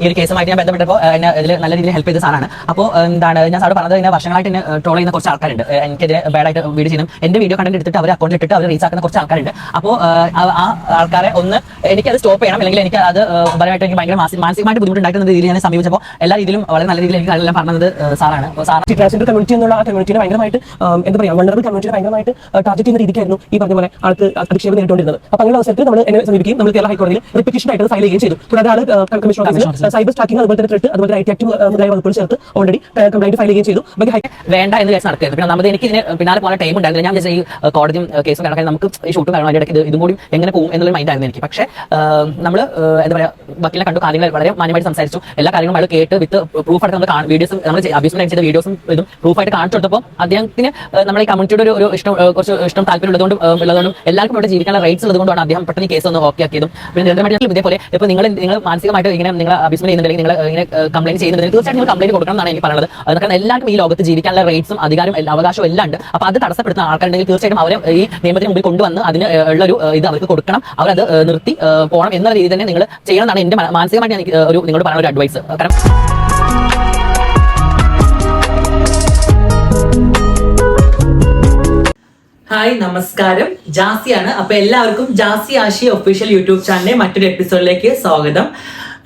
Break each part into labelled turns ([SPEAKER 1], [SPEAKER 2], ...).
[SPEAKER 1] ഈ ഒരു കേസുമായിട്ട് ഞാൻ ബന്ധപ്പെട്ടപ്പോൾ എന്നെ ഇതിൽ നല്ല രീതിയിൽ ഹെൽപ്പ് ചെയ്ത സാധനമാണ് അപ്പോൾ എന്താണ് ഞാൻ സാറ് പറഞ്ഞത് ഇങ്ങനെ വർഷങ്ങളായിട്ട് എന്നെ ട്രോൾ ചെയ്യുന്ന കുറച്ച് ആൾക്കാരുണ്ട്. എനിക്കെതിരെ ബാഡായിട്ട് വീഡിയോ ചെയ്യുന്നു എന്റെ വീഡിയോ കണ്ടന്റ് എടുത്തിട്ട് അവർ അക്കൗണ്ടിൽ ഇട്ടിട്ട് അവർ റീച്ച് ആക്കുന്ന കുറച്ച് ആൾക്കാരുണ്ട്. അപ്പോൾ ആ ആൾക്കാരെ ഒന്ന് എനിക്ക് അത് സ്റ്റോപ്പ് ചെയ്യണം. അല്ലെങ്കിൽ എനിക്ക് അത് പരമായിട്ട് എനിക്ക് ഭയങ്കര മാനസികമായിട്ട് ബുദ്ധിമുട്ടുണ്ടാക്കുന്ന രീതിയിൽ ഞാൻ സമീപിച്ചപ്പോൾ എല്ലാ രീതിയിലും വളരെ നല്ല രീതിയിൽ എനിക്ക് എല്ലാം പറഞ്ഞത് സാറാണ്. അപ്പോൾ സാർ
[SPEAKER 2] കമ്മ്യൂണിറ്റി എന്നുള്ള ഭയങ്കരമായിട്ട് എന്താ പറയുക വണ്ടറബിൾ കമ്മ്യൂണിറ്റിനെ ഭയങ്കരമായിട്ട് ടാർഗറ്റ് ചെയ്യുന്ന രീതിക്കായിരുന്നു ഈ പറഞ്ഞ പോലെ ആൾക്ക് അധിക്ഷേപം നേരിട്ടുകൊണ്ടിരുന്നത് അപ്പോൾ അങ്ങനെ അവസരത്തിൽ നമ്മൾ എന്നെ സമീപിക്കുകയും നമ്മൾ കേരള ഹൈക്കോടതിയിൽ റിപ്പിറ്റേഷൻ ആയിട്ട് ഫയൽ ചെയ്യുകയും ചെയ്തു. കൂടാതെ ആൾ കമ്മീഷൻ ഓഫീസിൽ സൈബർ സ്റ്റാക്കിംഗ് അതുപോലെ തന്നെ ത്രെട്ട് അതുപോലെ ഐ ടി ആക്ട് മുതലായ വകുപ്പുകൾ ചേർത്ത് ഓൾറെഡി കംപ്ലൈന്റ് ഫയൽ ചെയ്യുകയും ചെയ്തു. ബാക്കി
[SPEAKER 1] വേണ്ട എന്ന് കേസ് നടക്കുന്നത് പിന്നെ നമ്മൾ എനിക്ക് ഇതിനെ പിന്നാലെ പോലെ ടൈം ഉണ്ടായിരുന്നില്ല. ഞാൻ വിചാരിച്ച ഈ കോടതിയും കേസും കാരണം നമുക്ക് ഈ ഷൂട്ടും കാരണം ഇടയ്ക്ക് ഇതും കൂടി എങ്ങനെ പോകും എന്നുള്ള മൈൻഡ് ആയിരുന്നു എനിക്ക്. പക്ഷേ നമ്മൾ എന്താ പറയുക വക്കീലിനെ കണ്ടു കാര്യങ്ങൾ വളരെ മാന്യമായിട്ട് സംസാരിച്ചു. എല്ലാ കാര്യങ്ങളും അയാൾ കേട്ട് വിത്ത് പ്രൂഫ് ആയിട്ട് നമ്മൾ വീഡിയോസും നമ്മൾ അബ്യൂസ്മെന്റ് ചെയ്ത വീഡിയോസും ഇതും പ്രൂഫായിട്ട് കാണിച്ചു കൊടുത്തപ്പോൾ അദ്ദേഹത്തിന് നമ്മളെ ഈ കമ്മ്യൂണിറ്റിയുടെ ഒരു ഇഷ്ടം കുറച്ച് ഇഷ്ടം താല്പര്യം ഉള്ളതുകൊണ്ടും ഉള്ളതുകൊണ്ടും എല്ലാവർക്കും ഇവിടെ ജീവിക്കാനുള്ള റൈറ്റ്സ് ഉള്ളതുകൊണ്ടാണ് അദ്ദേഹം പെട്ടെന്ന് കേസ് ഒന്ന് ഓക്കെ ആക്കിയതും. പിന്നെ നിരന്തരമായിട്ട് ഇതേപോലെ ഇപ്പോൾ നിങ്ങൾ നിങ്ങൾ മാനസികമായിട്ട് ഇങ്ങനെ നിങ്ങൾ അബ്യൂസ്മെന്റ് ചെയ്യുന്നുണ്ടെങ്കിൽ നിങ്ങൾ ഇങ്ങനെ കംപ്ലൈന്റ് ചെയ്യുന്നുണ്ടെങ്കിൽ തീർച്ചയായിട്ടും നിങ്ങൾ കംപ്ലൈന്റ് കൊടുക്കണം എന്നാണ് എനിക്ക് പറയുന്നത് അതൊക്കെ എല്ലാവർക്കും ഈ ലോകത്ത് ജീവിക്കാനുള്ള റൈറ്റ്സും അധികാരം അവകാശവും എല്ലാം ഉണ്ട്. അപ്പോൾ അത് തടസ്സപ്പെടുത്തുന്ന ആൾക്കാരുണ്ടെങ്കിൽ തീർച്ചയായിട്ടും അവരെ ഈ നിയമത്തിന് മുമ്പിൽ കൊണ്ടുവന്ന് അതിന് ഉള്ളൊരു ഇത് അവർക്ക് കൊടുക്കണം. അവരത് നിർത്തി പോകണം എന്നുള്ള രീതിയിൽ തന്നെ നിങ്ങൾ ചെയ്യണം എന്നാണ് മന- മാനസികമായിട്ട് എനിക്ക് ഒരു നിങ്ങളോട് പറയുന്ന ഒരു അഡ്വൈസ് കാരണം ഹായ് നമസ്കാരം. ജാസിയാണ്. അപ്പൊ എല്ലാവർക്കും ജാസി ആശി ഒഫീഷ്യൽ യൂട്യൂബ് ചാനലിലെ മറ്റൊരു എപ്പിസോഡിലേക്ക് സ്വാഗതം.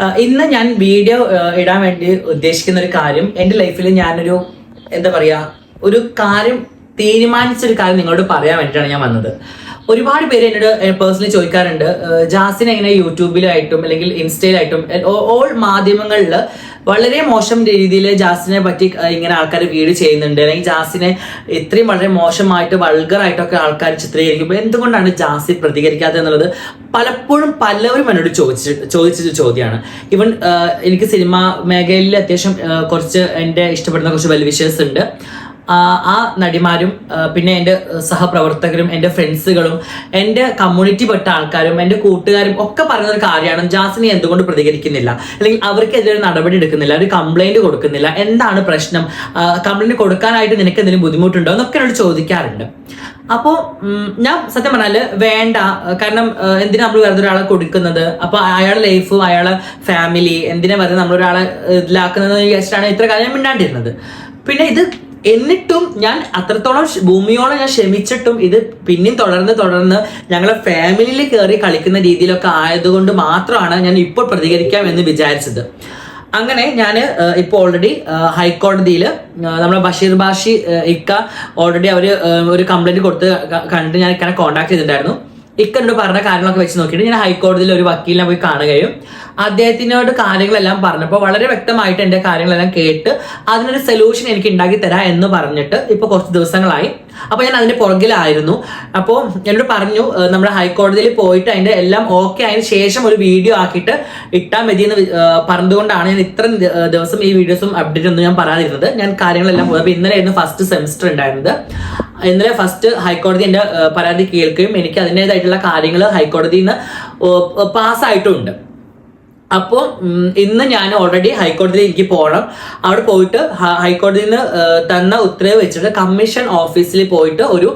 [SPEAKER 1] ഇന്ന് ഞാൻ വീഡിയോ ഇടാൻ വേണ്ടി ഉദ്ദേശിക്കുന്ന ഒരു കാര്യം എന്റെ ലൈഫിൽ ഞാനൊരു എന്താ പറയാ ഒരു കാര്യം തീരുമാനിച്ചൊരു കാര്യം നിങ്ങളോട് പറയാൻ വേണ്ടിയിട്ടാണ് ഞാൻ വന്നത്. ഒരുപാട് പേര് എന്നോട് പേഴ്സണലി ചോദിക്കാറുണ്ട്. ജാസിൻ എങ്ങനെ യൂട്യൂബിലായിട്ടും അല്ലെങ്കിൽ ഇൻസ്റ്റയിലായിട്ടും ഓൾ മാധ്യമങ്ങളിൽ വളരെ മോശം രീതിയിൽ ജാസിനെ പറ്റി ഇങ്ങനെ ആൾക്കാർ വീഡിയോ ചെയ്യുന്നുണ്ട്. അല്ലെങ്കിൽ ജാസിനെ ഇത്രയും വളരെ മോശമായിട്ട് വൾഗറായിട്ടൊക്കെ ആൾക്കാർ ചിത്രീകരിക്കുമ്പോൾ എന്തുകൊണ്ടാണ് ജാസി പ്രതികരിക്കാത്തത് എന്നുള്ളത് പലപ്പോഴും പലവരും എന്നോട് ചോദിച്ച ചോദിച്ചൊരു ചോദ്യമാണ്. ഇവൻ എനിക്ക് സിനിമാ മേഖലയിൽ അത്യാവശ്യം കുറച്ച് എന്റെ ഇഷ്ടപ്പെടുന്ന കുറച്ച് വെൽവിഷേഴ്സ് ഉണ്ട്. ആ നടിമാരും പിന്നെ എന്റെ സഹപ്രവർത്തകരും എന്റെ ഫ്രണ്ട്സുകളും എന്റെ കമ്മ്യൂണിറ്റി പെട്ട ആൾക്കാരും എന്റെ കൂട്ടുകാരും ഒക്കെ പറയുന്ന ഒരു കാര്യമാണ് ജാസിനി എന്തുകൊണ്ട് പ്രതികരിക്കുന്നില്ല? അല്ലെങ്കിൽ അവർക്കെതിരെ നടപടി എടുക്കുന്നില്ല ഒരു കംപ്ലൈന്റ് കൊടുക്കുന്നില്ല എന്താണ് പ്രശ്നം? കംപ്ലൈന്റ് കൊടുക്കാനായിട്ട് നിനക്ക് എന്തെങ്കിലും ബുദ്ധിമുട്ടുണ്ടോ എന്നൊക്കെ എന്നോട് ചോദിക്കാറുണ്ട്. അപ്പോൾ ഞാൻ സത്യം പറഞ്ഞാൽ വേണ്ട കാരണം എന്തിനാ നമ്മൾ വെറുതെ ഒരാളെ കൊടുക്കുന്നത്? അപ്പോൾ അയാളുടെ ലൈഫ് അയാളെ ഫാമിലി എന്തിനാ വെറുതെ നമ്മൾ ഒരാളെ ഇതിലാക്കുന്നത് വിചാരിച്ചിട്ടാണ് ഇത്ര കാര്യം മിണ്ടാണ്ടിരുന്നത്. പിന്നെ ഇത് എന്നിട്ടും ഞാൻ അത്രത്തോളം ഭൂമിയോളം ഞാൻ ക്ഷമിച്ചിട്ടും ഇത് പിന്നെയും തുടർന്ന് തുടർന്ന് ഞങ്ങളെ ഫാമിലിയിൽ കയറി കളിക്കുന്ന രീതിയിലൊക്കെ ആയതുകൊണ്ട് മാത്രമാണ് ഞാൻ ഇപ്പോൾ പ്രതികരിക്കാം എന്ന് വിചാരിച്ചത്. അങ്ങനെ ഞാൻ ഇപ്പോൾ ഓൾറെഡി ഹൈക്കോടതിയിൽ നമ്മളെ ബഷീർ ബാഷി ഇക്ക ഓൾറെഡി അവർ ഒരു കംപ്ലൈന്റ് കൊടുത്ത് കണ്ട് ഞാൻ ഇക്കനെ കോൺടാക്ട് ചെയ്തിട്ടുണ്ടായിരുന്നു. ഇക്കനോട് പറഞ്ഞ കാര്യങ്ങളൊക്കെ വെച്ച് നോക്കിയിട്ട് ഞാൻ ഹൈക്കോടതിയിൽ ഒരു വക്കീലിനെ പോയി കാണുകയും അദ്ദേഹത്തിനോട് കാര്യങ്ങളെല്ലാം പറഞ്ഞപ്പോൾ വളരെ വ്യക്തമായിട്ട് എന്റെ കാര്യങ്ങളെല്ലാം കേട്ട് അതിനൊരു സൊല്യൂഷൻ എനിക്ക് ഉണ്ടാക്കി തരാം എന്ന് പറഞ്ഞിട്ട് ഇപ്പോൾ കുറച്ച് ദിവസങ്ങളായി. അപ്പോൾ ഞാൻ അതിന്റെ പുറകിലായിരുന്നു. അപ്പോൾ എന്നോട് പറഞ്ഞു നമ്മുടെ ഹൈക്കോടതിയിൽ പോയിട്ട് അതിന്റെ എല്ലാം ഓക്കെ ആയതിനു ശേഷം ഒരു വീഡിയോ ആക്കിയിട്ട് ഇട്ടാൽ മതി എന്ന് പറഞ്ഞതുകൊണ്ടാണ് ഞാൻ ഇത്ര ദിവസം ഈ വീഡിയോസും അപ്ഡേറ്റ് ഒന്നും ഞാൻ പറയാതിരുന്നത്. ഞാൻ കാര്യങ്ങളെല്ലാം ഇന്നലെ ആയിരുന്നു ഫസ്റ്റ് സെമിസ്റ്റർ ഉണ്ടായിരുന്നത്. ഇന്നലെ ഫസ്റ്റ് ഹൈക്കോടതി എന്റെ പരാതി കേൾക്കുകയും എനിക്ക് അതിന്റെതായിട്ടുള്ള കാര്യങ്ങൾ ഹൈക്കോടതിയിൽ നിന്ന് പാസ്സായിട്ടുമുണ്ട് അപ്പോൾ ഇന്ന് ഞാൻ ഓൾറെഡി ഹൈക്കോടതിയിൽ എനിക്ക് പോകണം അവിടെ പോയിട്ട് ഹൈക്കോടതിയിൽ നിന്ന് തന്ന ഉത്തരവ് വെച്ചിട്ട് കമ്മീഷൻ ഓഫീസിൽ പോയിട്ട് ഒരു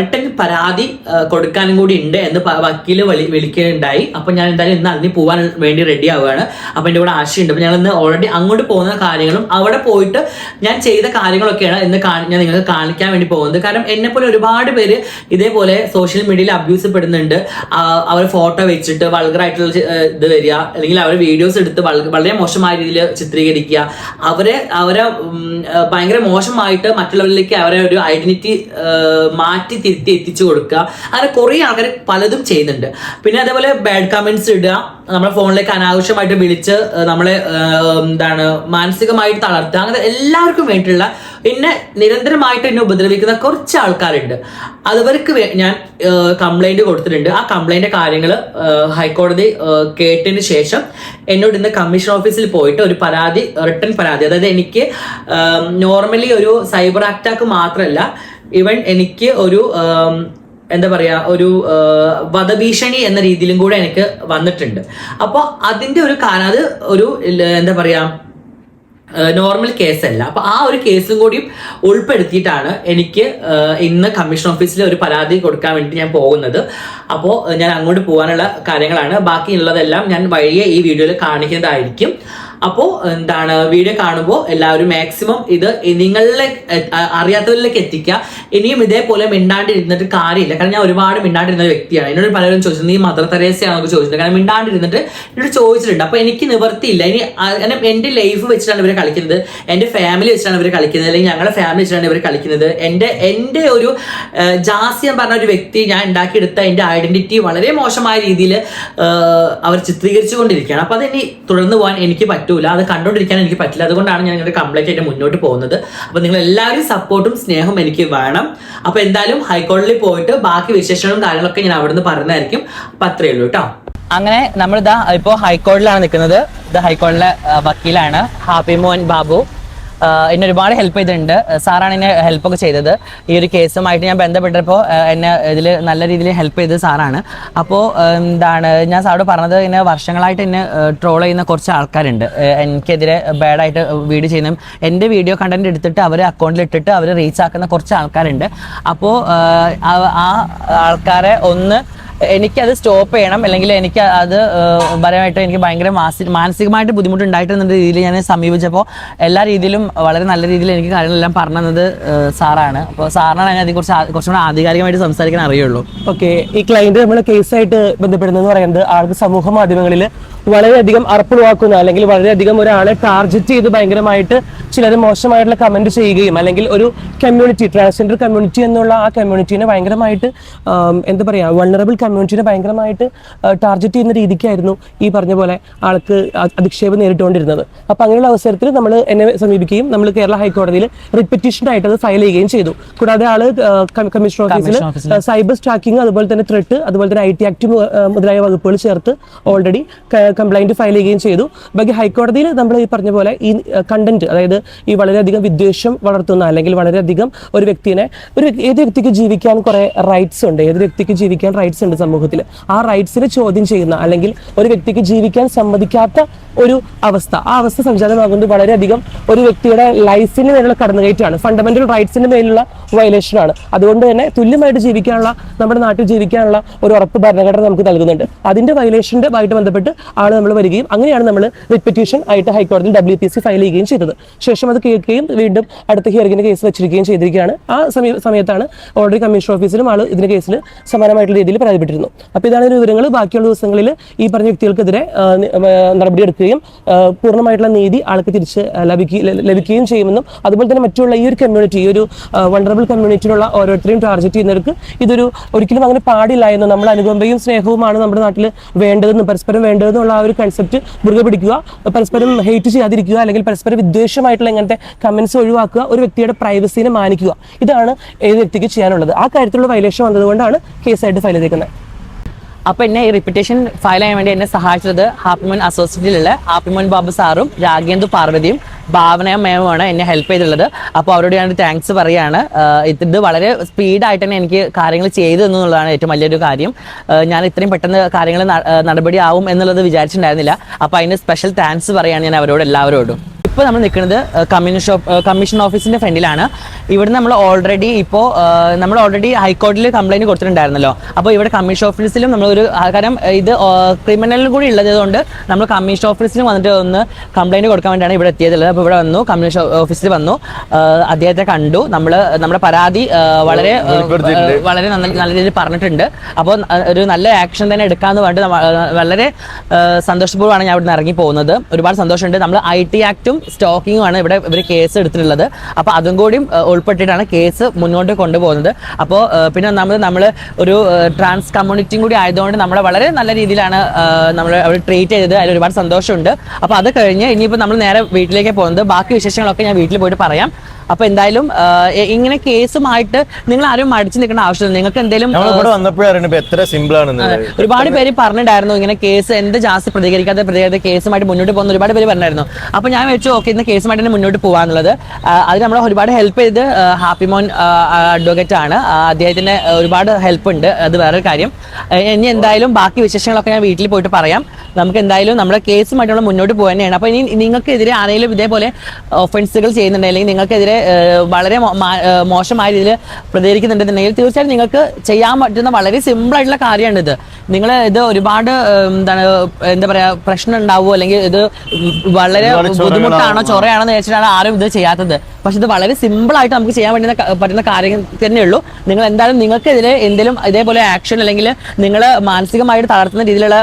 [SPEAKER 1] റിട്ടേൺ പരാതി കൊടുക്കാനും കൂടി ഉണ്ട് എന്ന് വക്കീൽ വിളി വിളിക്കുകയുണ്ടായി. അപ്പോൾ ഞാൻ എന്തായാലും ഇന്ന് അതിന് പോകാൻ വേണ്ടി റെഡി ആവുകയാണ്. അപ്പോൾ എന്റെ കൂടെ ആശയുണ്ട് അപ്പോൾ ഞങ്ങൾ ഇന്ന് ഓൾറെഡി അങ്ങോട്ട് പോകുന്ന കാര്യങ്ങളും അവിടെ പോയിട്ട് ഞാൻ ചെയ്ത കാര്യങ്ങളൊക്കെയാണ് ഇന്ന് ഞാൻ നിങ്ങൾക്ക് കാണിക്കാൻ വേണ്ടി പോകുന്നത്. കാരണം എന്നെപ്പോലെ പോലെ ഒരുപാട് പേര് ഇതേപോലെ സോഷ്യൽ മീഡിയയിൽ അബ്യൂസ് പെടുന്നുണ്ട്. അവർ ഫോട്ടോ വെച്ചിട്ട് വൾഗറായിട്ടുള്ള ഇത് വരിക അല്ലെങ്കിൽ അവർ വീഡിയോസ് എടുത്ത് വളരെ മോശമായ രീതിയിൽ ചിത്രീകരിക്കുക. അവരെ അവരെ ഭയങ്കര മോശമായിട്ട് മറ്റുള്ളവരിലേക്ക് അവരെ ഒരു ഐഡന്റിറ്റി മാറ്റി തിരുത്തി എത്തിച്ചു കൊടുക്കുക. അങ്ങനെ കുറേ ആൾക്കാർ പലതും ചെയ്യുന്നുണ്ട്. പിന്നെ അതേപോലെ ബാഡ് കമന്റ്സ് ഇടുക. നമ്മുടെ ഫോണിലേക്ക് അനാവശ്യമായിട്ട് വിളിച്ച് നമ്മളെ എന്താണ് മാനസികമായിട്ട് തളർത്തുക. അങ്ങനെ എല്ലാവർക്കും വേണ്ടിയിട്ടുള്ള എന്നെ നിരന്തരമായിട്ട് എന്നെ ഉപദ്രവിക്കുന്ന കുറച്ച് ആൾക്കാരുണ്ട്. അതവർക്ക് ഞാൻ കംപ്ലൈന്റ് കൊടുത്തിട്ടുണ്ട്. ആ കംപ്ലൈന്റ് കാര്യങ്ങൾ ഹൈക്കോടതി കേട്ടതിന് ശേഷം എന്നോട് ഇന്ന് കമ്മീഷൻ ഓഫീസിൽ പോയിട്ട് ഒരു പരാതി റിട്ടേൺ പരാതി. അതായത് എനിക്ക് നോർമലി ഒരു സൈബർ അറ്റാക്ക് മാത്രമല്ല ഇവൻ എനിക്ക് ഒരു എന്താ പറയാ ഒരു വധഭീഷണി എന്ന രീതിയിലും കൂടെ എനിക്ക് വന്നിട്ടുണ്ട്. അപ്പോൾ അതിന്റെ ഒരു കാരണം അത് ഒരു എന്താ പറയാ നോർമൽ കേസല്ല അപ്പൊ ആ ഒരു കേസും കൂടി ഉൾപ്പെടുത്തിയിട്ടാണ് എനിക്ക് ഇന്ന് കമ്മീഷൻ ഓഫീസിൽ ഒരു പരാതി കൊടുക്കാൻ വേണ്ടി ഞാൻ പോകുന്നത്. അപ്പോൾ ഞാൻ അങ്ങോട്ട് പോകാനുള്ള കാര്യങ്ങളാണ്. ബാക്കിയുള്ളതെല്ലാം ഞാൻ വഴിയെ ഈ വീഡിയോയിൽ കാണിക്കുന്നതായിരിക്കും. അപ്പോൾ എന്താണ് വീഡിയോ കാണുമ്പോൾ എല്ലാവരും മാക്സിമം ഇത് നിങ്ങളിലെ അറിയാത്തവരിലേക്ക് എത്തിക്കുക. ഇനിയും ഇതേപോലെ മിണ്ടാണ്ടിരുന്നിട്ട് കാര്യമില്ല. കാരണം ഞാൻ ഒരുപാട് മിണ്ടാണ്ടിരുന്ന വ്യക്തിയാണ്. എന്നോട് പലരും ചോദിച്ചു നീ മദർ തെരേസയാണ്? ചോദിച്ചത് ചോദിച്ചിട്ടുണ്ട്. കാരണം മിണ്ടാണ്ടിരുന്നിട്ട് എന്നോട് ചോദിച്ചിട്ടുണ്ട്. അപ്പോൾ എനിക്ക് നിവർത്തിയില്ല. ഇനി കാരണം എന്റെ ലൈഫ് വെച്ചിട്ടാണ് ഇവർ കളിക്കുന്നത്. എന്റെ ഫാമിലി വെച്ചിട്ടാണ് ഇവർ കളിക്കുന്നത്. അല്ലെങ്കിൽ ഞങ്ങളുടെ ഫാമിലി വെച്ചിട്ടാണ് ഇവർ കളിക്കുന്നത്. എന്റെ എന്റെ ഒരു ജാസ്യൻ ജാസി എന്ന് പറഞ്ഞ ഒരു വ്യക്തി ഞാൻ ഉണ്ടാക്കിയെടുത്ത എന്റെ ഐഡന്റിറ്റി വളരെ മോശമായ രീതിയിൽ അവർ ചിത്രീകരിച്ചുകൊണ്ടിരിക്കുകയാണ്. അപ്പോൾ അതിനി തുടർന്ന് പോകാൻ എനിക്ക് പറ്റൂല. അത് കണ്ടുകൊണ്ടിരിക്കാൻ എനിക്ക് പറ്റില്ല. അതുകൊണ്ടാണ് ഞാൻ ഇങ്ങനെ കംപ്ലൈന്റ് ആയിട്ട് മുന്നോട്ട് പോകുന്നത്. അപ്പോൾ നിങ്ങൾ എല്ലാവരും സപ്പോർട്ടും സ്നേഹവും എനിക്ക് വേണം. അപ്പോൾ എന്തായാലും ഹൈക്കോടതിയിൽ പോയിട്ട് ബാക്കി വിശേഷങ്ങളും കാര്യങ്ങളൊക്കെ ഞാൻ അവിടുന്ന് പറയുന്നതായിരിക്കും അപ്പൊ അത്രയേ ഉള്ളൂ കേട്ടോ അങ്ങനെ നമ്മൾ നമ്മളിതാ ഇപ്പോൾ ഹൈക്കോടതിയിലാണ് നിൽക്കുന്നത്. ഇത് ഹൈക്കോടതിയിലെ വക്കീലാണ് ഹാപ്പി മോഹൻ ബാബു. എന്നെ ഒരുപാട് ഹെൽപ്പ് ചെയ്തിട്ടുണ്ട്. സാറാണ് എന്നെ ഹെൽപ്പൊക്കെ ചെയ്തത്. ഈ ഒരു കേസുമായിട്ട് ഞാൻ ബന്ധപ്പെട്ടപ്പോൾ എന്നെ ഇതിൽ നല്ല രീതിയിൽ ഹെൽപ്പ് ചെയ്തത് സാറാണ്. അപ്പോൾ എന്താണ് ഞാൻ സാറോട് പറഞ്ഞത് എന്നെ വർഷങ്ങളായിട്ട് എന്നെ ട്രോൾ ചെയ്യുന്ന കുറച്ച് ആൾക്കാരുണ്ട്. എനിക്കെതിരെ ബാഡായിട്ട് വീഡിയോ ചെയ്യുന്ന എന്റെ വീഡിയോ കണ്ടന്റ് എടുത്തിട്ട് അവർ അക്കൗണ്ടിൽ ഇട്ടിട്ട് അവർ റീച്ച് ആക്കുന്ന കുറച്ച് ആൾക്കാരുണ്ട്. അപ്പോൾ ആ ആൾക്കാരെ ഒന്ന് എനിക്കത് സ്റ്റോപ്പ് ചെയ്യണം. അല്ലെങ്കിൽ എനിക്ക് അത് പരമായിട്ട് എനിക്ക് ഭയങ്കര മാനസികമായിട്ട് ബുദ്ധിമുട്ടുണ്ടായിട്ടെന്ന രീതിയിൽ ഞാൻ സമീപിച്ചപ്പോൾ എല്ലാ രീതിയിലും വളരെ നല്ല രീതിയിൽ എനിക്ക് കാര്യങ്ങളെല്ലാം പറഞ്ഞു സാറാണ്. അപ്പോൾ സാറിനാണ് ഞാൻ അതിനെക്കുറിച്ച് ആ- കുറച്ചും കൂടെ ആധികാരികമായിട്ട് സംസാരിക്കാൻ അറിയുള്ളൂ.
[SPEAKER 2] ഓക്കെ. ഈ ക്ലൈന്റ് നമ്മൾ കേസായിട്ട് ബന്ധപ്പെടുന്നതെന്ന് പറയുന്നത് ആൾക്ക് സമൂഹ മാധ്യമങ്ങളിൽ വളരെയധികം അറപ്പുളവാക്കുന്ന അല്ലെങ്കിൽ വളരെയധികം ഒരാളെ ടാർജറ്റ് ചെയ്ത് ഭയങ്കരമായിട്ട് ചിലർ മോശമായിട്ടുള്ള കമന്റ് ചെയ്യുകയും അല്ലെങ്കിൽ ഒരു കമ്മ്യൂണിറ്റി ട്രാൻസ്ജെൻഡർ കമ്മ്യൂണിറ്റി എന്നുള്ള ആ കമ്മ്യൂണിറ്റീനെ ഭയങ്കരമായിട്ട് എന്താ പറയുക വൾണറബിൾ കമ്മ്യൂണിറ്റീനെ ഭയങ്കരമായിട്ട് ടാർജറ്റ് ചെയ്യുന്ന രീതിക്കായിരുന്നു ഈ പറഞ്ഞ പോലെ ആൾക്ക് അധിക്ഷേപം നേരിട്ടുകൊണ്ടിരുന്നത് അപ്പൊ അങ്ങനെയുള്ള അവസരത്തിൽ നമ്മൾ എന്നെ സമീപിക്കുകയും നമ്മൾ കേരള ഹൈക്കോടതിയിൽ റിപ്പറ്റീഷൻ ആയിട്ട് അത് ഫയൽ ചെയ്യുകയും ചെയ്തു കൂടാതെ ആൾ കമ്മീഷണർ ഓഫീസിൽ. സൈബർ സ്റ്റാക്കിംഗ് അതുപോലെ തന്നെ ത്രെട്ട് അതുപോലെ തന്നെ ഐ ടി ആക്ട് മുതലായ വകുപ്പുകൾ ചേർത്ത് ഓൾറെഡി കംപ്ലൈന്റ് ഫയൽ ചെയ്യുകയും ചെയ്തു. ബാക്കി ഹൈക്കോടതിയിൽ നമ്മൾ ഈ പറഞ്ഞ പോലെ ഈ കണ്ടന്റ് അതായത് ഈ വളരെയധികം വിദ്വേഷം വളർത്തുന്ന അല്ലെങ്കിൽ വളരെയധികം ഒരു വ്യക്തിനെ ഒരു ഏത് വ്യക്തിക്ക് ജീവിക്കാൻ കുറേ റൈറ്റ്സ് ഉണ്ട് ഏത് വ്യക്തിക്ക് ജീവിക്കാൻ റൈറ്റ്സ് ഉണ്ട് സമൂഹത്തിൽ? ആ റൈറ്റ്സിനെ ചോദ്യം ചെയ്യുന്ന അല്ലെങ്കിൽ ഒരു വ്യക്തിക്ക് ജീവിക്കാൻ സമ്മതിക്കാത്ത ഒരു അവസ്ഥ. ആ അവസ്ഥ സംജാതമാകുന്നത് വളരെയധികം ഒരു വ്യക്തിയുടെ ലൈഫിന് മേലുള്ള കടന്നുകയറ്റാണ് ഫണ്ടമെന്റൽ റൈറ്റ്സിന്റെ മേലുള്ള വയലേഷൻ ആണ്. അതുകൊണ്ട് തന്നെ തുല്യമായിട്ട് ജീവിക്കാനുള്ള നമ്മുടെ നാട്ടിൽ ജീവിക്കാനുള്ള ഒരു ഉറപ്പ് ഭരണഘടന നമുക്ക് നൽകുന്നുണ്ട്. അതിന്റെ വയലേഷന്റെ ആയിട്ട് ബന്ധപ്പെട്ട് ആൾ നമ്മൾ വരികയും അങ്ങനെയാണ് നമ്മൾ റിപ്പറ്റീഷൻ ആയിട്ട് ഹൈക്കോടതിയിൽ ഡബ്ല്യു പി സി ഫയൽ ചെയ്യുകയും ചെയ്തത്. ശേഷം അത് കേൾക്കുകയും വീണ്ടും അടുത്ത ഹിയറിംഗിന് കേസ് വെച്ചിരിക്കുകയും ചെയ്തിരിക്കുകയാണ്. ആ സമയ സമയത്താണ് ഓൾറെഡി കമ്മീഷൻ ഓഫീസിലും ആൾ ഇതിന്റെ കേസിൽ സമാനമായിട്ടുള്ള രീതിയിൽ പരാതിപ്പെട്ടിരുന്നു. അപ്പോൾ ഇതാണ് വിവരങ്ങൾ. ബാക്കിയുള്ള ദിവസങ്ങളിൽ ഈ പറഞ്ഞ വ്യക്തികൾക്കെതിരെ നടപടിയെടുക്കുകയും പൂർണമായിട്ടുള്ള നീതി ആൾക്ക് തിരിച്ച് ലഭിക്കുക ലഭിക്കുകയും ചെയ്യുമെന്നും അതുപോലെ തന്നെ മറ്റുള്ള ഈ ഒരു കമ്മ്യൂണിറ്റി ഈ ഒരു വണ്ടറബിൾ കമ്മ്യൂണിറ്റിയിലുള്ള ഓരോരുത്തരെയും ടാർഗറ്റ് ചെയ്യുന്നവർക്ക് ഇതൊരു ഒരിക്കലും അങ്ങനെ പാടില്ല എന്ന് നമ്മൾ അനുകമ്പയും സ്നേഹവുമാണ് നമ്മുടെ നാട്ടിൽ വേണ്ടതെന്നും പരസ്പരം വേണ്ടതെന്നുള്ള ആ ഒരു കൺസെപ്റ്റ് മുറുകെ പിടിക്കുക പരസ്പരം ഹെയ്റ്റ് ചെയ്യാതിരിക്കുക അല്ലെങ്കിൽ പരസ്പരം വിദ്വേഷമായിട്ടുള്ള ഇങ്ങനത്തെ കമൻസ് ഒഴിവാക്കുക ഒരു വ്യക്തിയുടെ പ്രൈവസീനെ മാനിക്കുക. ഇതാണ് ഏത് വ്യക്തിക്ക് ചെയ്യാനുള്ളത്. ആ കാര്യത്തിലുള്ള വയലേഷൻ വന്നതുകൊണ്ടാണ് കേസായിട്ട് ഫയൽ ചെയ്തേക്കുന്നത്.
[SPEAKER 1] അപ്പൊ എന്നെ ഈ റിപ്പിറ്റേഷൻ ഫയൽ ചെയ്യാൻ വേണ്ടി എന്നെ സഹായിച്ചത് ഹാപ്പിമോൻ അസോസിയേറ്റിലുള്ള ഹാപ്പിമോൻ ബാബു സാറും രാഗേന്ദു പാർവതിയും ഭാവന മേമുമാണ് എന്നെ ഹെൽപ്പ് ചെയ്തിട്ടുള്ളത്. അപ്പോൾ അവരോട് ഞാൻ താങ്ക്സ് പറയാണ്. ആഹ് ഇത് വളരെ സ്പീഡായിട്ട് തന്നെ എനിക്ക് കാര്യങ്ങൾ ചെയ്തു എന്നുള്ളതാണ് ഏറ്റവും വലിയൊരു കാര്യം. ഞാൻ ഇത്രയും പെട്ടെന്ന് കാര്യങ്ങൾ നടപടി ആവും എന്നുള്ളത് വിചാരിച്ചിട്ടുണ്ടായിരുന്നില്ല. അപ്പോൾ അതിന് സ്പെഷ്യൽ താങ്ക്സ് പറയാണ് ഞാൻ അവരോട് എല്ലാവരോടും. ഇപ്പോൾ നമ്മൾ നിൽക്കുന്നത് കമ്മീഷൻ ഷോപ്പ് കമ്മീഷൻ ഓഫീസിന്റെ ഫ്രണ്ടിലാണ് ഇവിടെ നമ്മൾ ഓൾറെഡി ഇപ്പോൾ നമ്മൾ ഓൾറെഡി ഹൈക്കോടതിയിൽ കംപ്ലൈന്റ് കൊടുത്തിട്ടുണ്ടായിരുന്നല്ലോ. അപ്പോൾ ഇവിടെ കമ്മീഷൻ ഓഫീസിലും നമ്മൾ ഒരു കാരണം ഇത് ക്രിമിനലിനും കൂടി ഉള്ളതുകൊണ്ട് നമ്മൾ കമ്മീഷൻ ഓഫീസിലും വന്നിട്ട് ഒന്ന് കംപ്ലൈന്റ് കൊടുക്കാൻ വേണ്ടിയാണ് ഇവിടെ എത്തിയതുള്ളത് അപ്പോൾ ഇവിടെ വന്നു കമ്മീഷൻ ഓഫീസിൽ വന്നു. അദ്ദേഹത്തെ കണ്ടു. നമ്മൾ നമ്മുടെ പരാതി വളരെ വളരെ നല്ല നല്ല രീതിയിൽ പറഞ്ഞിട്ടുണ്ട്. അപ്പോൾ ഒരു നല്ല ആക്ഷൻ തന്നെ എടുക്കാമെന്ന് പറഞ്ഞിട്ട് വളരെ സന്തോഷപൂർവമാണ് ഞാൻ ഇവിടെ നിന്ന് ഇറങ്ങി പോകുന്നത്. ഒരുപാട് സന്തോഷമുണ്ട്. നമ്മൾ ഐ ടി ആക്ടും സ്റ്റോക്കിങ്ങും ആണ് ഇവിടെ ഇവർ കേസ് എടുത്തിട്ടുള്ളത്. അപ്പോൾ അതും കൂടിയും ഉൾപ്പെട്ടിട്ടാണ് കേസ് മുന്നോട്ട് കൊണ്ടുപോകുന്നത്. അപ്പോൾ പിന്നെ നമ്മൾ നമ്മൾ ഒരു ട്രാൻസ് കമ്മ്യൂണിറ്റിയും കൂടി ആയതുകൊണ്ട് നമ്മളെ വളരെ നല്ല രീതിയിലാണ് നമ്മൾ അവർ ട്രീറ്റ് ചെയ്തത്. അതിൽ ഒരുപാട് സന്തോഷമുണ്ട്. അപ്പോൾ അത് കഴിഞ്ഞ് ഇനിയിപ്പോൾ നമ്മൾ നേരെ വീട്ടിലേക്ക് പോകുന്നത്. ബാക്കി വിശേഷങ്ങളൊക്കെ ഞാൻ വീട്ടിൽ പോയിട്ട് പറയാം. അപ്പൊ എന്തായാലും ഇങ്ങനെ കേസുമായിട്ട് നിങ്ങൾ ആരും മടിച്ചു നിൽക്കേണ്ട ആവശ്യമില്ല. നിങ്ങൾക്ക് എന്തെങ്കിലും ഒരുപാട് പേര് പറഞ്ഞിട്ടായിരുന്നു ഇങ്ങനെ കേസ് എന്ത് ജാസ്തി പ്രതികരിക്കാതെ പ്രതികരിക്കാതെ കേസുമായിട്ട് മുന്നോട്ട് പോകുന്ന ഒരുപാട് പേര് പറഞ്ഞായിരുന്നു അപ്പൊ ഞാൻ വെച്ചു ഓക്കെ ഇന്ന് കേസുമായിട്ട് തന്നെ മുന്നോട്ട് പോകാന്നുള്ളത് അത് അതിന് നമ്മളെ ഒരുപാട് ഹെൽപ്പ് ചെയ്ത് ഹാപ്പി മോൻ അഡ്വക്കേറ്റ് ആണ്. അദ്ദേഹത്തിന് ഒരുപാട് ഹെൽപ്പ് ഉണ്ട്. അത് വേറൊരു കാര്യം. ഇനി എന്തായാലും ബാക്കി വിശേഷങ്ങളൊക്കെ ഞാൻ വീട്ടിൽ പോയിട്ട് പറയാം. നമുക്ക് എന്തായാലും നമ്മുടെ കേസുമായിട്ട് നമ്മൾ മുന്നോട്ട് പോകാനാണ് തന്നെയാണ്. അപ്പൊ ഇനി നിങ്ങൾക്കെതിരെ ആരെങ്കിലും ഇതേപോലെ ഒഫൻസുകൾ ചെയ്യുന്നുണ്ട് അല്ലെങ്കിൽ നിങ്ങൾക്കെതിരെ വളരെ മോശമായ രീതിയിൽ പ്രതികരിക്കുന്നുണ്ടെന്നുണ്ടെങ്കിൽ തീർച്ചയായും നിങ്ങൾക്ക് ചെയ്യാൻ പറ്റുന്ന വളരെ സിമ്പിൾ ആയിട്ടുള്ള കാര്യമാണ് ഇത്. നിങ്ങൾ ഇത് ഒരുപാട് എന്താണ് എന്താ പറയാ പ്രശ്നം ഉണ്ടാവുമോ അല്ലെങ്കിൽ ഇത് വളരെ ബുദ്ധിമുട്ടാണോ ചൊറയാണോ എന്ന് വെച്ചിട്ടാണ് ആരും ഇത് ചെയ്യാത്തത്. പക്ഷെ ഇത് വളരെ സിമ്പിൾ ആയിട്ട് നമുക്ക് ചെയ്യാൻ പറ്റുന്ന പറ്റുന്ന കാര്യം തന്നെയുള്ളൂ നിങ്ങൾ എന്തായാലും നിങ്ങൾക്കെതിരെ എന്തെങ്കിലും ഇതേപോലെ ആക്ഷൻ അല്ലെങ്കിൽ നിങ്ങൾ മാനസികമായിട്ട് തളർത്തുന്ന രീതിയിലുള്ള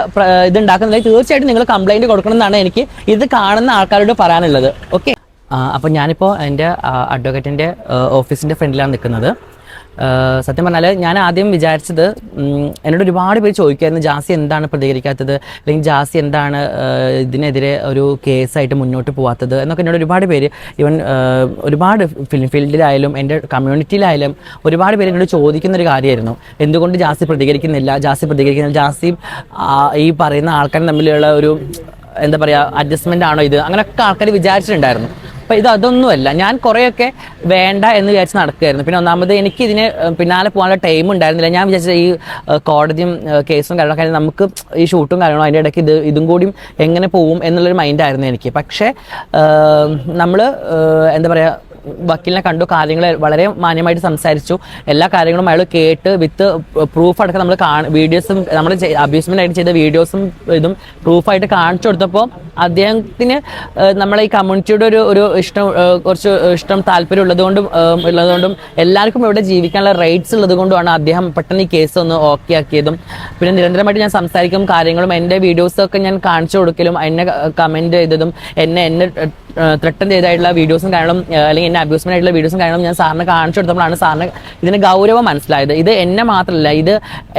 [SPEAKER 1] ഇത് ഉണ്ടാക്കുന്നുണ്ടെങ്കിൽ തീർച്ചയായിട്ടും നിങ്ങൾ കംപ്ലൈന്റ് കൊടുക്കണം എന്നാണ് എനിക്ക് ഇത് കാണുന്ന ആൾക്കാരോട് പറയാനുള്ളത്. ഓക്കെ അപ്പം ഞാനിപ്പോൾ എന്റെ അഡ്വക്കേറ്റിന്റെ ഓഫീസിന്റെ ഫ്രണ്ടിലാണ് നിൽക്കുന്നത് സത്യം പറഞ്ഞാൽ ഞാൻ ആദ്യം വിചാരിച്ചത് എന്നോട് ഒരുപാട് പേര് ചോദിക്കുമായിരുന്നു ജാസി എന്താണ് പ്രതികരിക്കാത്തത്? അല്ലെങ്കിൽ ജാസി എന്താണ് ഇതിനെതിരെ ഒരു കേസായിട്ട് മുന്നോട്ട് പോവാത്തത്? എന്നൊക്കെ എന്നോട് ഒരുപാട് പേര് ഈവൻ ഒരുപാട് ഫിലിം ഫീൽഡിലായാലും എന്റെ കമ്മ്യൂണിറ്റിയിലായാലും ഒരുപാട് പേര് എന്നോട് ചോദിക്കുന്ന ഒരു കാര്യമായിരുന്നു എന്തുകൊണ്ട് ജാസി പ്രതികരിക്കുന്നില്ല? ജാസി പ്രതികരിക്കുന്നില്ല ജാസി ഈ പറയുന്ന ആൾക്കാർ തമ്മിലുള്ള ഒരു എന്താ പറയുക അഡ്ജസ്റ്റ്മെന്റ് ആണോ ഇത്? അങ്ങനെയൊക്കെ ആൾക്കാർ വിചാരിച്ചിട്ടുണ്ടായിരുന്നു. അപ്പോൾ ഇത് അതൊന്നുമല്ല. ഞാൻ കുറേയൊക്കെ വേണ്ട എന്ന് വിചാരിച്ച് നടക്കുകയായിരുന്നു. പിന്നെ ഒന്നാമത് എനിക്ക് ഇതിന് പിന്നാലെ പോകാനുള്ള ടൈം ഉണ്ടായിരുന്നില്ല. ഞാൻ വിചാരിച്ചത് ഈ കോടതിയും കേസും കാര്യങ്ങളൊക്കെ നമുക്ക് ഈ ഷൂട്ടും കാര്യങ്ങളും അതിന്റെ ഇടയ്ക്ക് ഇത് ഇതും കൂടിയും എങ്ങനെ പോവും എന്നുള്ളൊരു മൈൻഡായിരുന്നു എനിക്ക്. പക്ഷേ നമ്മൾ എന്താ പറയുക വക്കീലിനെ കണ്ടു കാര്യങ്ങൾ വളരെ മാന്യമായിട്ട് സംസാരിച്ചു. എല്ലാ കാര്യങ്ങളും അയാൾ കേട്ട് വിത്ത് പ്രൂഫ് അടക്കം നമ്മൾ വീഡിയോസും നമ്മൾ അബ്യൂസ്മെന്റ് ആയിട്ട് ചെയ്ത വീഡിയോസും ഇതും പ്രൂഫായിട്ട് കാണിച്ചു കൊടുത്തപ്പോൾ അദ്ദേഹത്തിന് നമ്മളെ ഈ കമ്മ്യൂണിറ്റിയുടെ ഒരു ഒരു ഇഷ്ടം കുറച്ച് ഇഷ്ടം താല്പര്യം ഉള്ളതുകൊണ്ടും ഉള്ളതുകൊണ്ടും എല്ലാവർക്കും ഇവിടെ ജീവിക്കാനുള്ള റൈറ്റ്സ് ഉള്ളത് കൊണ്ടുമാണ് അദ്ദേഹം പെട്ടെന്ന് ഈ കേസ് ഒന്ന് ഓക്കെ ആക്കിയതും. പിന്നെ നിരന്തരമായിട്ട് ഞാൻ സംസാരിക്കും കാര്യങ്ങളും എന്റെ വീഡിയോസൊക്കെ ഞാൻ കാണിച്ചു കൊടുക്കലും എന്നെ കമന്റ് ചെയ്തതും എന്നെ എന്നെ ത്രട്ടൻ ചെയ്തായിട്ടുള്ള വീഡിയോസും കാരണം അല്ലെങ്കിൽ എന്നെ അബ്യൂസ്മെന്റ് ആയിട്ടുള്ള വീഡിയോസും കാരണം ഞാൻ സാറിന് കാണിച്ചു കൊടുത്തപ്പോഴാണ് സാറിന് ഇതിന് ഗൗരവം മനസ്സിലായത്. ഇത് എന്നെ മാത്രമല്ല ഇത്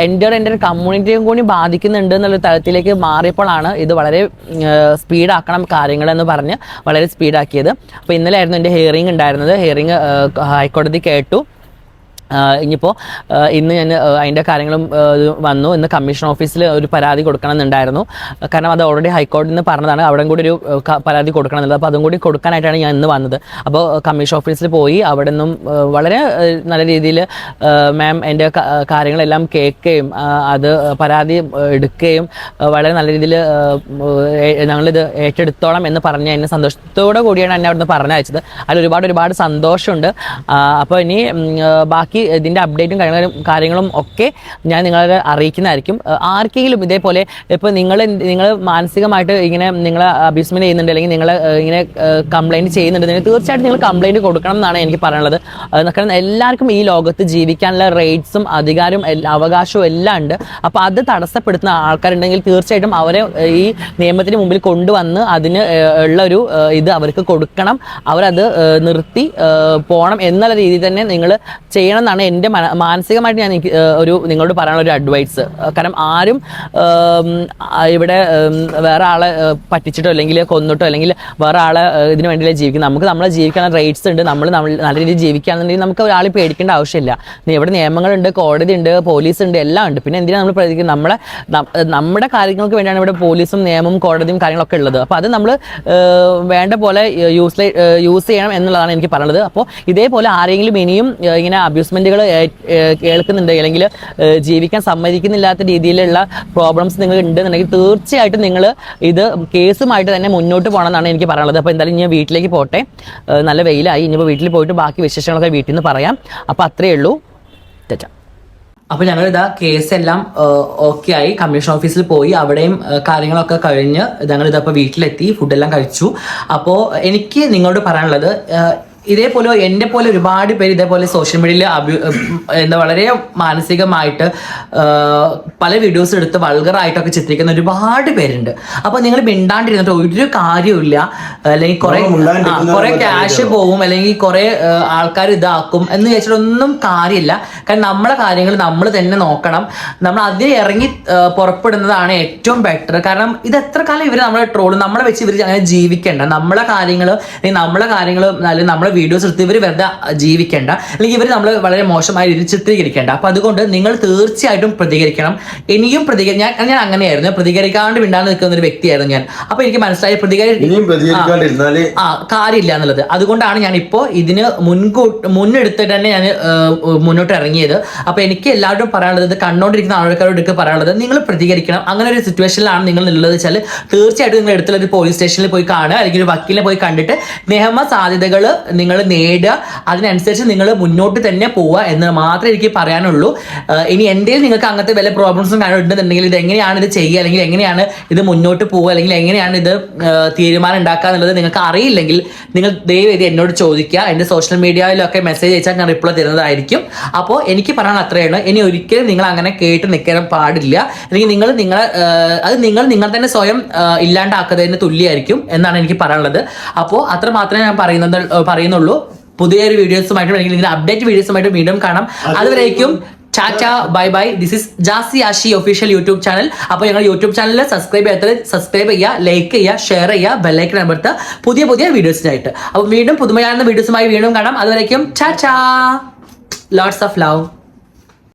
[SPEAKER 1] എന്റെ എന്റെ കമ്മ്യൂണിറ്റിയും കൂടി ബാധിക്കുന്നുണ്ട് എന്നുള്ള തലത്തിലേക്ക് മാറിയപ്പോഴാണ് ഇത് വളരെ സ്പീഡാക്കണം കാര്യങ്ങൾ എന്ന് പറഞ്ഞ് വളരെ സ്പീഡാക്കിയത് അപ്പോൾ ഇന്നലെ ആയിരുന്നു എന്റെ ഹിയറിംഗ് ഉണ്ടായിരുന്നത്. ഹിയറിംഗ് ഹൈക്കോടതി കേട്ടു. ഇനിയിപ്പോൾ ഇന്ന് ഞാൻ അതിന്റെ കാര്യങ്ങളും വന്നു. ഇന്ന് കമ്മീഷൻ ഓഫീസിൽ ഒരു പരാതി കൊടുക്കണം എന്നുണ്ടായിരുന്നു കാരണം അത് ഓൾറെഡി ഹൈക്കോടതിയിൽ നിന്ന് പറഞ്ഞതാണ്. അവിടെ കൂടി ഒരു പരാതി കൊടുക്കണം എന്നുള്ളത് അപ്പോൾ അതും കൂടി കൊടുക്കാനായിട്ടാണ് ഞാൻ ഇന്ന് വന്നത്. അപ്പോൾ കമ്മീഷൻ ഓഫീസിൽ പോയി അവിടെ നിന്നും വളരെ നല്ല രീതിയിൽ മാം എന്റെ കാര്യങ്ങളെല്ലാം കേൾക്കുകയും അത് പരാതി എടുക്കുകയും വളരെ നല്ല രീതിയിൽ ഞങ്ങളിത് ഏറ്റെടുത്തോളം എന്ന് പറഞ്ഞ് എന്നെ സന്തോഷത്തോടെ കൂടിയാണ് എന്നെ അവിടുന്ന് പറഞ്ഞയച്ചത്. അതിൽ ഒരുപാട് ഒരുപാട് സന്തോഷമുണ്ട്. അപ്പോൾ ഇനി ഉം, ആ, ബാക്കി ഇതിന്റെ അപ്ഡേറ്റും കാര്യങ്ങളും കാര്യങ്ങളും ഒക്കെ ഞാൻ നിങ്ങളെ അറിയിക്കുന്നതായിരിക്കും. ആർക്കെങ്കിലും ഇതേപോലെ ഇപ്പോൾ നിങ്ങൾ നിങ്ങൾ മാനസികമായിട്ട് ഇങ്ങനെ നിങ്ങളെ അബ്യൂസ്മെന്റ് ചെയ്യുന്നുണ്ട് അല്ലെങ്കിൽ നിങ്ങൾ ഇങ്ങനെ കംപ്ലൈന്റ് ചെയ്യുന്നുണ്ട് തീർച്ചയായിട്ടും നിങ്ങൾ കംപ്ലൈന്റ് കൊടുക്കണം എന്നാണ് എനിക്ക് പറയാനുള്ളത്. കാരണം എല്ലാവർക്കും ഈ ലോകത്ത് ജീവിക്കാനുള്ള റൈറ്റ്സും അധികാരവും അവകാശവും എല്ലാം ഉണ്ട്. അപ്പോൾ അത് തടസ്സപ്പെടുത്തുന്ന ആൾക്കാരുണ്ടെങ്കിൽ തീർച്ചയായിട്ടും അവരെ ഈ നിയമത്തിന് മുമ്പിൽ കൊണ്ടുവന്ന് അതിന് ഉള്ളൊരു ഇത് അവർക്ക് കൊടുക്കണം. അവരത് നിർത്തി പോകണം എന്നുള്ള രീതിയിൽ തന്നെ നിങ്ങൾ ചെയ്യണം എന്നാണ് എന്റെ മാനസികമായിട്ട് ഞാൻ എനിക്ക് ഒരു നിങ്ങളോട് പറയാനുള്ള ഒരു അഡ്വൈസ് കാരണം ആരും ഇവിടെ വേറെ ആളെ പറ്റിച്ചിട്ടോ അല്ലെങ്കിൽ കൊന്നിട്ടോ അല്ലെങ്കിൽ വേറെ ആളെ ഇതിനു വേണ്ടിയില്ല ജീവിക്കുന്നത്. നമുക്ക് നമ്മളെ ജീവിക്കാൻ റൈറ്റ്സ് ഉണ്ട്. നമ്മൾ നമ്മൾ നല്ല രീതിയിൽ ജീവിക്കുകയാണെന്നുണ്ടെങ്കിൽ നമുക്ക് ഒരാളെ പേടിക്കേണ്ട ആവശ്യമില്ല. ഇവിടെ നിയമങ്ങളുണ്ട് കോടതി ഉണ്ട് പോലീസ് ഉണ്ട് എല്ലാം ഉണ്ട്. പിന്നെ എന്തിനാണ് നമ്മൾ പ്രതികരിക്കുന്നത് നമ്മളെ നമ്മുടെ കാര്യങ്ങൾക്ക് വേണ്ടിയാണ് ഇവിടെ പോലീസും നിയമവും കോടതിയും കാര്യങ്ങളൊക്കെ ഉള്ളത്. അപ്പോൾ അത് നമ്മൾ വേണ്ട പോലെ യൂസ് യൂസ് ചെയ്യണം എന്നുള്ളതാണ് എനിക്ക് പറയുന്നത് അപ്പോൾ ഇതേപോലെ ആരെങ്കിലും ഇനിയും ഇങ്ങനെ ഇങ്ങനെ അബ്യൂസ്മെന്റുകൾ കേൾക്കുന്നുണ്ട്. അല്ലെങ്കിൽ ജീവിക്കാൻ സമ്മതിക്കുന്നില്ലാത്ത രീതിയിലുള്ള പ്രോബ്ലംസ് നിങ്ങൾ ഉണ്ടെന്നുണ്ടെങ്കിൽ തീർച്ചയായിട്ടും നിങ്ങൾ ഇത് കേസുമായിട്ട് തന്നെ മുന്നോട്ട് പോകണം എന്നാണ് എനിക്ക് പറയാനുള്ളത്. അപ്പോൾ എന്തായാലും ഞാൻ വീട്ടിലേക്ക് പോട്ടെ. നല്ല വെയിലായി. ഇനിയിപ്പോൾ വീട്ടിൽ പോയിട്ട് ബാക്കി വിശേഷങ്ങളൊക്കെ വീട്ടിൽ നിന്ന് പറയാം. അപ്പോൾ അത്രയേ ഉള്ളൂ. തെറ്റാം
[SPEAKER 3] അപ്പൊ ഞങ്ങൾ ഇതാ കേസ് എല്ലാം ഓക്കെ ആയി. കമ്മീഷൻ ഓഫീസിൽ പോയി. അവിടെയും കാര്യങ്ങളൊക്കെ കഴിഞ്ഞ് ഞങ്ങൾ ഇതപ്പോൾ വീട്ടിലെത്തി. ഫുഡെല്ലാം കഴിച്ചു. അപ്പോൾ എനിക്ക് നിങ്ങളോട് പറയാനുള്ളത് ഇതേപോലെ എന്നെ പോലെ ഒരുപാട് പേര് ഇതേപോലെ സോഷ്യൽ മീഡിയയിൽ എന്താ വളരെ മാനസികമായിട്ട് പല വീഡിയോസ് എടുത്ത് വൾഗറായിട്ടൊക്കെ ചിത്രിക്കുന്ന ഒരുപാട് പേരുണ്ട്. അപ്പോൾ നിങ്ങൾ മിണ്ടാണ്ടിരുന്നിട്ട് ഒരു കാര്യമില്ല അല്ലെങ്കിൽ കുറെ കുറെ ക്യാഷ്. പോവും അല്ലെങ്കിൽ കുറെ ആൾക്കാർ ഇതാക്കും എന്ന് വെച്ചിട്ടൊന്നും കാര്യമില്ല. കാരണം നമ്മളെ കാര്യങ്ങൾ നമ്മൾ തന്നെ നോക്കണം. നമ്മൾ അതിൽ ഇറങ്ങി പുറപ്പെടുന്നതാണ് ഏറ്റവും ബെറ്റർ കാരണം ഇത് എത്ര കാലം ഇവർ നമ്മളെ ട്രോളും നമ്മളെ വെച്ച് ഇവർ അങ്ങനെ ജീവിക്കേണ്ട. നമ്മളെ കാര്യങ്ങൾ അല്ലെങ്കിൽ നമ്മളെ കാര്യങ്ങൾ അല്ലെങ്കിൽ നമ്മളെ
[SPEAKER 1] വീഡിയോസ് എടുത്ത് ഇവർ വെറുതെ ജീവിക്കേണ്ട. അല്ലെങ്കിൽ ഇവർ നമ്മൾ വളരെ മോശമായ രീതിയിൽ ചിത്രീകരിക്കേണ്ട. അപ്പൊ അതുകൊണ്ട് നിങ്ങൾ തീർച്ചയായിട്ടും പ്രതികരിക്കണം. ഇനിയും പ്രതികരി ഞാൻ ഞാൻ അങ്ങനെയായിരുന്നു. പ്രതികരിക്കാണ്ട് മിണ്ടാണ്ട് നിൽക്കുന്ന ഒരു വ്യക്തിയായിരുന്നു ഞാൻ. അപ്പൊ എനിക്ക് മനസ്സിലായി പ്രതികരി ആ കാര്യമില്ല എന്നുള്ളത്. അതുകൊണ്ടാണ് ഞാൻ ഇപ്പോൾ ഇതിന് മുൻകൂട്ട് മുന്നെടുത്തിട്ട് തന്നെ ഞാൻ മുന്നോട്ട് ഇറങ്ങിയത്. അപ്പൊ എനിക്ക് എല്ലാവരോടും പറയാനുള്ളത് ഇത് ആൾക്കാരോട് ആൾക്കാരോടൊക്കെ പറയാനുള്ളത് നിങ്ങൾ പ്രതികരിക്കണം. അങ്ങനെ ഒരു സിറ്റുവേഷനിലാണ് നിങ്ങൾ ഉള്ളത് വെച്ചാൽ തീർച്ചയായിട്ടും നിങ്ങൾ എടുത്തുള്ള ഒരു പോലീസ് സ്റ്റേഷനിൽ പോയി കാണുക. അല്ലെങ്കിൽ ഒരു വക്കീലിനെ പോയി കണ്ടിട്ട് നിയമ സാധ്യതകൾ നിങ്ങൾ നേടുക. അതിനനുസരിച്ച് നിങ്ങൾ മുന്നോട്ട് തന്നെ പോവുക എന്ന് മാത്രമേ എനിക്ക് പറയാനുള്ളൂ. ഇനി എന്തെങ്കിലും നിങ്ങൾക്ക് അങ്ങനത്തെ വല്ല പ്രോബ്ലംസും ഉണ്ടെന്നുണ്ടെങ്കിൽ ഇത് എങ്ങനെയാണ് ഇത് ചെയ്യുക? അല്ലെങ്കിൽ എങ്ങനെയാണ് ഇത് മുന്നോട്ട് പോവുക? അല്ലെങ്കിൽ എങ്ങനെയാണ് ഇത് തീരുമാനം ഉണ്ടാക്കുക എന്നുള്ളത് നിങ്ങൾക്ക് അറിയില്ലെങ്കിൽ നിങ്ങൾ ദയവ് ചെയ്ത് എന്നോട് ചോദിക്കുക. എന്റെ സോഷ്യൽ മീഡിയയിലൊക്കെ മെസ്സേജ് അയച്ചാൽ ഞാൻ റിപ്ലൈ തരുന്നതായിരിക്കും. അപ്പോൾ എനിക്ക് പറയാൻ അത്രയാണ്. ഇനി ഒരിക്കലും നിങ്ങൾ അങ്ങനെ കേട്ട് നിൽക്കാൻ പാടില്ല. അല്ലെങ്കിൽ നിങ്ങൾ നിങ്ങളെ അത് നിങ്ങൾ നിങ്ങൾ തന്നെ സ്വയം ഇല്ലാണ്ടാക്കുന്നതിന് തുല്യമായിരിക്കും എന്നാണ് എനിക്ക് പറയാനുള്ളത്. അപ്പോൾ അത്ര മാത്രമേ ഞാൻ പറയുന്നത് പറയുന്നുള്ളൂ. പുതിയൊരു വീഡിയോസുമായിട്ടും അല്ലെങ്കിൽ ഇതിന്റെ അപ്ഡേറ്റ് വീഡിയോസുമായിട്ടും വീണ്ടും കാണാം. അതുവരേക്കും tata bye bye. This is Jasi Ashi official YouTube channel. അപ്പോൾ ഞങ്ങൾ യൂട്യൂബ് ചാനലിൽ സബ്സ്ക്രൈബ് ചെയ്യാത്ത സബ്സ്ക്രൈബ് ചെയ്യുക ലൈക്ക് ചെയ്യുക ഷെയർ ചെയ്യുക ബെല്ലൈക്കൻ അമർത്തുക. പുതിയ പുതിയ വീഡിയോസിനായിട്ട്. അപ്പോൾ വീണ്ടും പുതുമയാർന്ന വീഡിയോസുമായി വീണ്ടും കാണാം. അതുവരേക്കും ടാറ്റ. Lots of love